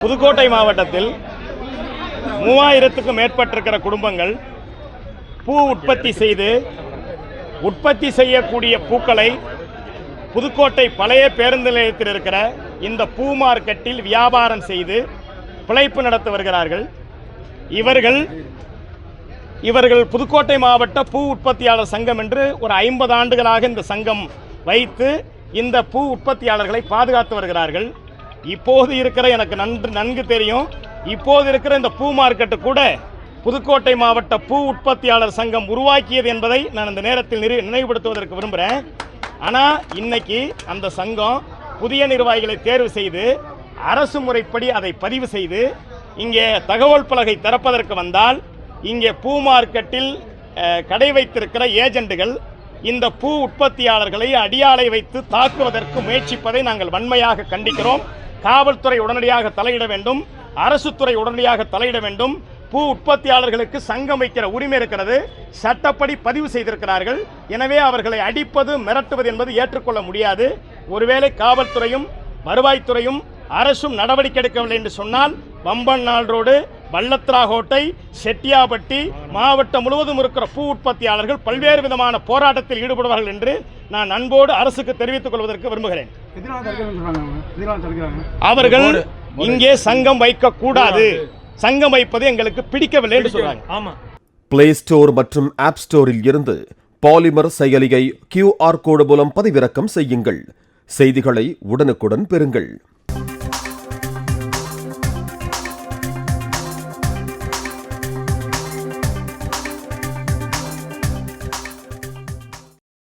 புதுக்கோட்டை மாவட்டத்தில் மூவாயிரத்துக்கும் மேற்பட்டிருக்கிற குடும்பங்கள் பூ உற்பத்தி செய்து உற்பத்தி செய்யக்கூடிய பூக்களை புதுக்கோட்டை பழைய பேருந்து நிலையத்தில் இருக்கிற இந்த பூ மார்க்கெட்டில் வியாபாரம் செய்து பிழைப்பு நடத்தி வருகிறார்கள். இவர்கள் இவர்கள் புதுக்கோட்டை மாவட்ட பூ உற்பத்தியாளர் சங்கம் என்று ஒரு ஐம்பது ஆண்டுகளாக இந்த சங்கம் வைத்து இந்த பூ உற்பத்தியாளர்களை பாதுகாத்து வருகிறார்கள். இப்போது இருக்கிற எனக்கு நன்று நன்கு தெரியும். இப்போது இருக்கிற இந்த பூ மார்க்கெட்டு கூட புதுக்கோட்டை மாவட்ட பூ உற்பத்தியாளர் சங்கம் உருவாக்கியது என்பதை நான் இந்த நேரத்தில் நிறு நினைவுபடுத்துவதற்கு விரும்புகிறேன் ஆனால் இன்னைக்கு அந்த சங்கம் புதிய நிர்வாகிகளை தேர்வு செய்து அரசு முறைப்படி அதை பதிவு செய்து இங்கே தகவல் பலகை திறப்பதற்கு வந்தால் இங்கே பூ மார்க்கெட்டில் கடை வைத்திருக்கிற ஏஜெண்டுகள் இந்த பூ உற்பத்தியாளர்களை அடியாளை வைத்து தாக்குவதற்கு முயற்சிப்பதை நாங்கள் வன்மையாக கண்டிக்கிறோம். காவல்துறை உடனடியாக தலையிட வேண்டும் அரசு துறை உடனடியாக தலையிட வேண்டும் பூ உற்பத்தியாளர்களுக்கு சங்கம் வைக்கிற உரிமை இருக்கிறது சட்டப்படி பதிவு செய்திருக்கிறார்கள். எனவே அவர்களை அடிப்பது மிரட்டுவது என்பது ஏற்றுக்கொள்ள முடியாது. ஒருவேளை காவல்துறையும் வருவாய்த்துறையும் அரசும் நடவடிக்கை எடுக்கவில்லை என்று சொன்னால் பம்பன் நாள் ரோடு வள்ளத்ராகோட்டை செட்டியாபட்டி மாவட்டம் முழுவதும் இருக்கிற பூ உற்பத்தியாளர்கள் பல்வேறு விதமான போராட்டத்தில் ஈடுபடுவார்கள் என்று நான் அன்போடு அரசுக்கு தெரிவித்துக் கொள்வதற்கு விரும்புகிறேன். அவர்கள் இங்கே சங்கம் வைக்க கூடாது சங்கம் வைப்பது எங்களுக்கு பிடிக்கவில்லை என்று சொல்றாங்க. ஆமா. பிளே ஸ்டோர் மற்றும் ஆப் ஸ்டோரில் இருந்து பாலிமர் செயலியை கியூஆர் கோடு மூலம் பதிவிறக்கம் செய்யுங்கள். செய்திகளை உடனுக்குடன் பெறுங்கள்.